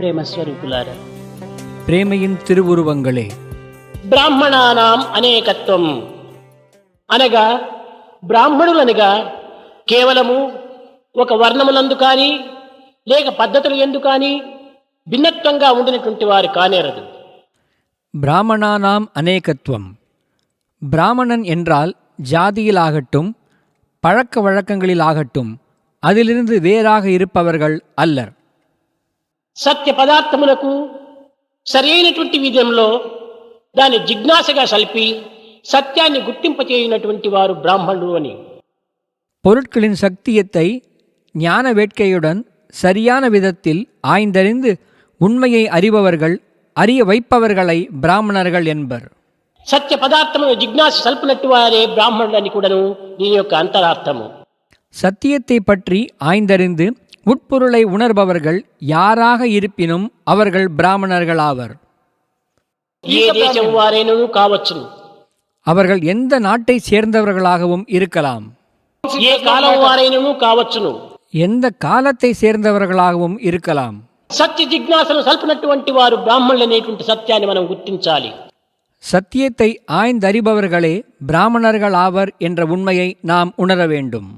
ప్రేమ స్వరూపులారా ప్రేమయిన్ తిరువురువంగళే బ్రాహ్మణానాం అనేకత్వం అనగా బ్రాహ్మణులనగా కేవలము ఒక వర్ణములందు కానీ లేక పద్ధతులు ఎందు కానీ భిన్నత్వంగా ఉండినటువంటి వారు కానేరదు பிராமணானாம் அநேகத்துவம் பிராமணன் என்றால் ஜாதியிலாகட்டும் பழக்க வழக்கங்களிலாகட்டும் அதிலிருந்து வேறாக இருப்பவர்கள் அல்லர் సత్య పదార్థములకు సరైనటువంటి విధంలో దాన్ని జిజ్ఞాసగా సల్పి సత్యాన్ని గుర్తింపచేయనటువంటి వారు బ్రాహ్మణులు అని பொருட்களின் சக்தியத்தை ஞான வேட்கையுடன் சரியான விதத்தில் ஆய்ந்தறிந்து உண்மையை அறிபவர்கள் அறிய வைப்பவர்களை பிராமணர்கள் என்பர் సత్య పదార్థమును జిజ్ఞాస సల్పినట్టు వారే బ్రాహ్మణులని కూడాను దీని యొక్క అంతరార్థము சத்தியத்தை பற்றி ஆய்ந்தறிந்து உட்பொருளை உணர்பவர்கள் யாராக இருப்பினும் அவர்கள் பிராமணர்களாவர் ఏ దేశం వారైనను కావచ్చును அவர்கள் எந்த நாட்டை சேர்ந்தவர்களாகவும் இருக்கலாம் ఏ కాలం వారైనను కావచ్చును எந்த காலத்தை சேர்ந்தவர்களாகவும் இருக்கலாம் సత్య జిజ్ఞాసను సల్పినటువంటి వారు బ్రాహ్మణులు అనేటువంటి సత్యాన్ని మనం గుర్తించాలి சத்தியத்தை ஆய்ந்தறிபவர்களே பிராமணர்களாவர் என்ற உண்மையை நாம் உணர வேண்டும்